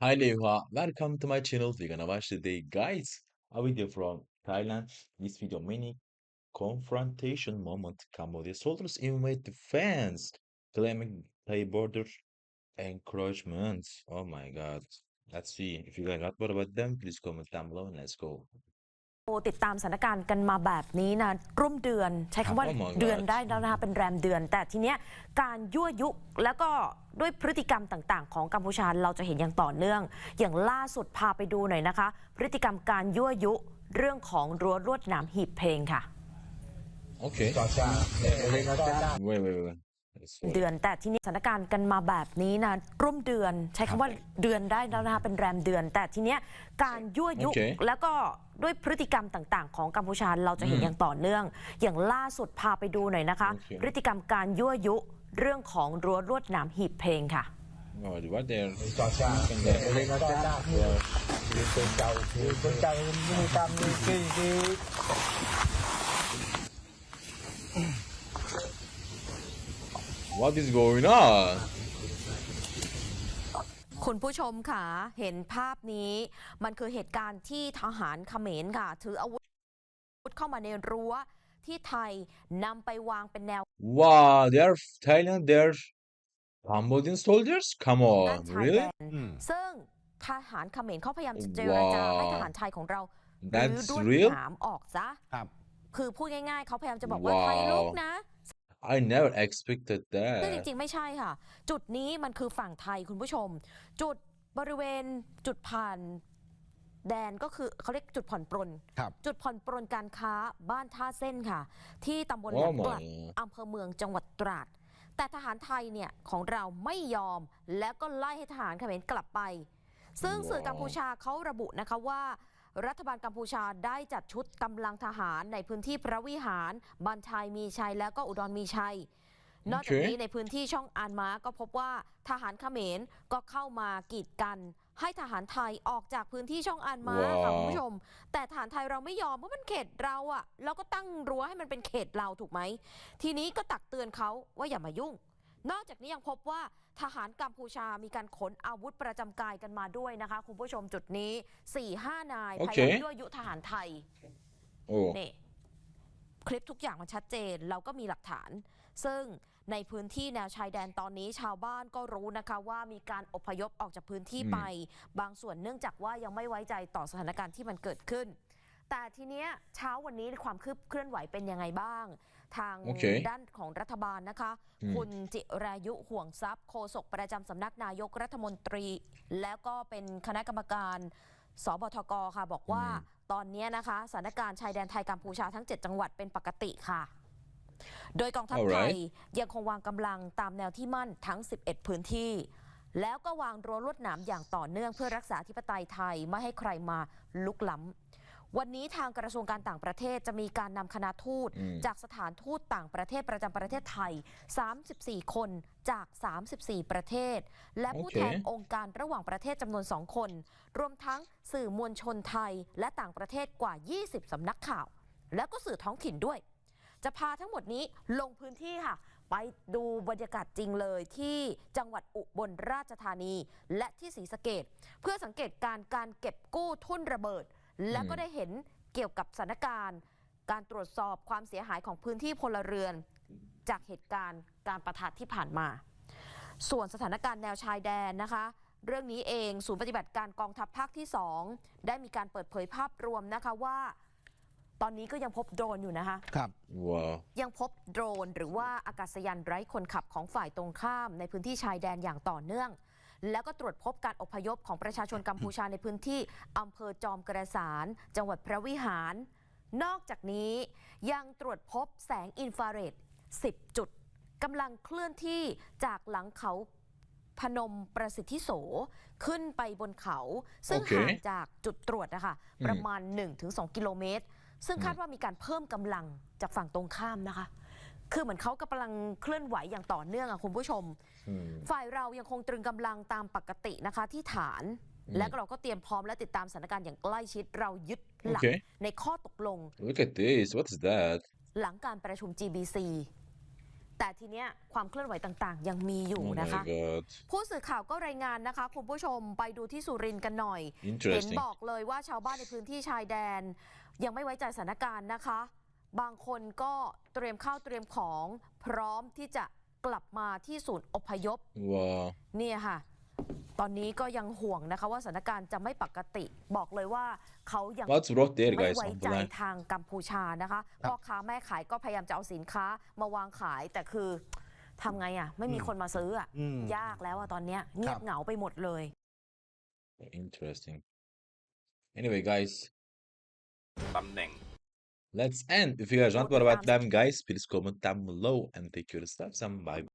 Hi Leyva, welcome to my channel. We're gonna watch today, guys, a video from Thailand. This video many confrontation moment Cambodia soldiers invade the fence, claiming Thai border encroachment. Oh my God. Let's see. If you guys got what about them, please comment down below and let's go. โอ้ติดตามสถานการณ์กันมาแบบนี้นะร่วมเดือนใช้คำว่า Oh my God เดือนได้แล้วนะคะเป็นแรมเดือน แต่ทีเนี้ยการยั่วยุแล้วก็ด้วยพฤติกรรมต่าง ๆ ของกัมพูชาเราจะเห็นอย่างต่อเนื่อง อย่างล่าสุดพาไปดูหน่อยนะคะ พฤติกรรมการยั่วยุเรื่องของรั้วลวดหนามหีบเพลงค่ะ Okay. จอจ้าเล็กจอจ้า Wait, wait, wait. Let's wait. เดือนแต่ทีนี้สถานการณ์กันมาแบบนี้นะร่วมเดือน ใช้คำว่าเดือนได้แล้วนะคะเป็นแรมเดือน แต่ทีเนี้ยการยั่วยุโอเคแล้วก็ด้วยพฤติกรรมต่าง ๆ ของกัมพูชาเราจะเห็นอย่างต่อเนื่อง อย่างล่าสุดพาไปดูหน่อยนะคะโอเคพฤติกรรมการยั่วยุเรื่องของรั้วลวดหนามหีบเพลงค่ะ Oh, what there? จอจ้าเล็กจอจ้ายืนเป็นเจ้ายืนเป็นเจ้ามีกรรมมีกี่กี่ What is going on? คุณผู้ชมค่ะ เห็นภาพนี้มันคือเหตุการณ์ที่ทหารเขมรค่ะ ถืออาวุธเข้ามาในรั้วที่ไทยนำไปวางเป็นแนว Wow, they're Thailand, they're Cambodian soldiers? Come ด้าน on, ชายแด really? นซึ่งทหารเขมรเขาพยายามจะเจรจาว้าว ให้ทหารไทยของเรารื้อ That's ด้วด real? หนามออกซะ ครับ คือพูดง่ายๆ เขาพยายามจะบอกว่าว้าว ไทยลุกนะ I never expected ซึ่งจ that. ริงๆ ไม่ใช่ค่ะ จุดนี้มันคือฝั่งไทยคุณผู้ชม จุดบริเวณจุดผ่านแดนก็คือเขาเรียกจุดผ่อนปรน ครับ จุดผ่อนปรนการค้าบ้านท่าเส้นค่ะ ที่ตำบลแหล Oh มกลัด my. อำเภอเมืองจังหวัดตราด แต่ทหารไทยเนี่ยของเราไม่ยอม แล้วก็ไล่ให้ทหารเขมรกลับไป ซึ่งสื่อว้าวกัมพูชาเขาระบุนะคะว่า รัฐบาลกัมพูชาได้จัดชุดกำลังทหารในพื้นที่พระวิหารบันทายมีชัยแล้วก็อุดรมีชัย นอกจากนี้ในพื้นที่ช่องอานม้าก็พบว่าทหารเขมรก็เข้ามากีดกัน ให้ทหารไทยออกจากพื้นที่ช่องอานม้าค่ะว้าวคุณผู้ชม แต่ทหารไทยเราไม่ยอมเพราะมันเขตเราอะเราก็ตั้งรั้วให้มันเป็นเขตเราถูกไหมทีนี้ก็ตักเตือนเขาว่าอย่ามายุ่ง นอกจากนี้ยังพบว่าทหารกัมพูชามีการขนอาวุธประจำกายกันมาด้วยนะคะ คุณผู้ชมจุดนี้4ี่ห้านายโอพเคยายามยั่วยุทหารไทย Oh, นี่คลิปทุกอย่างมันชัดเจน เราก็มีหลักฐาน ซึ่งในพื้นที่แนวชายแดนตอนนี้ชาวบ้านก็รู้นะคะว่ามีการอพยพออกจากพื้นที่อืมไป บางส่วนเนื่องจากว่ายังไม่ไว้ใจต่อสถานการณ์ที่มันเกิดขึ้น แต่ทีเนี้ยเช้าวันนี้ความคืบเคลื่อนไหวเป็นยังไงบ้าง ทางโอเคด้านของรัฐบาลนะคะอืมคุณจิรายุห่วงทรัพย์โฆษกประจำสำนักนายกรัฐมนตรี แล้วก็เป็นคณะกรรมการสบทกค่ะ บอกว่าอืมตอนนี้นะคะสถานการณ์ชายแดนไทยกัมพูชาทั้ง 7 จังหวัดเป็นปกติค่ะ โดยกองทัพไทยยังคงวางกำลังตามแนวที่มั่นทั้ง 11 พื้นที่แล้วก็วางรั้วลวดหนามอย่างต่อเนื่องเพื่อรักษาธิปไตยไทยไม่ให้ใครมาลุกล้ำ วันนี้ทางกระทรวงการต่างประเทศจะมีการนำคณะทูตอืมจากสถานทูตต่างประเทศประจำประเทศไทย 34 คนจาก 34 ประเทศ และผู้โอเคแทนองค์การระหว่างประเทศจำนวน 2 คน รวมทั้งสื่อมวลชนไทยและต่างประเทศกว่า 20 สำนักข่าว แล้วก็สื่อท้องถิ่นด้วย จะพาทั้งหมดนี้ลงพื้นที่ค่ะ ไปดูบรรยากาศจริงเลยที่จังหวัดอุบลราชธานี และที่ศรีสะเกดเพื่อสังเกตการณ์การเก็บกู้ทุ่นระเบิด และก็ได้เห็นเกี่ยวกับสถานการณ์ การตรวจสอบความเสียหายของพื้นที่พลเรือน จากเหตุการณ์การประทะที่ผ่านมา ส่วนสถานการณ์แนวชายแดนนะคะ เรื่องนี้เองศูนย์ปฏิบัติการกองทัพภาคที่ 2 ได้มีการเปิดเผยภาพรวมนะคะว่า ตอนนี้ก็ยังพบโดรนอยู่นะคะ ครับ wow. ยังพบโดรนหรือว่าอากาศยานไร้คนขับของฝ่ายตรงข้ามในพื้นที่ชายแดนอย่างต่อเนื่อง แล้วก็ตรวจพบการอพยพของประชาชนกัมพูชาในพื้นที่อำเภอจอมกระสานจังหวัดพระวิหาร นอกจากนี้ยังตรวจพบแสงอินฟราเรด 10 จุดกำลังเคลื่อนที่จากหลังเขาพนมประสิทธิโสขึ้นไปบนเขา ซึ่งโอเคห่างจากจุดตรวจนะคะประมาณ 1-2 กิโลเมตร ซึ่งคาดว่ามีการเพิ่มกำลังจากฝั่งตรงข้ามนะคะ คือเหมือนเขากำลังเคลื่อนไหวอย่างต่อเนื่องอะคุณผู้ชม Hmm. ฝ่ายเรายังคงตรึงกำลังตามปกตินะคะที่ฐาน อืมและเราก็เตรียมพร้อมและติดตามสถานการณ์อย่างใกล้ชิดเรายึดหลัก Okay. ในข้อตกลง Look at this. What is that? หลังการประชุม GBC แต่ทีเนี้ยความเคลื่อนไหวต่างๆ ยังมีอยู่ Oh นะคะ my god. ผู้สื่อข่าวก็รายงานนะคะ คุณผู้ชมไปดูที่สุรินทร์กันหน่อย เห็น Interesting. บอกเลยว่าชาวบ้านในพื้นที่ชายแดน ยังไม่ไว้ใจสถานการณ์นะคะ บางคนก็เตรียมข้าวเตรียมของพร้อมที่จะกลับมาที่ศูนย์อพยพ Wow. เนี่ยค่ะ ตอนนี้ก็ยังห่วงนะคะว่าสถานการณ์จะไม่ปกติ บอกเลยว่าเขายัง What's wrong there, ไม่ guys? ไว้ On ใจ the line. ทางกัมพูชานะคะพ่อค้าแม่ขายก็พยายามจะเอาสินค้ามาวางขายแต่คือทำไงอะ ไม่มีคนมาซื้ออะอืม ยากแล้วอะตอนเนี้ยเงียครับบเหงาไปหมดเลย Interesting. Anyway, guys, ตำแหน่ง let's end. If you guys want more about them, guys, please comment down below and take your steps and bye.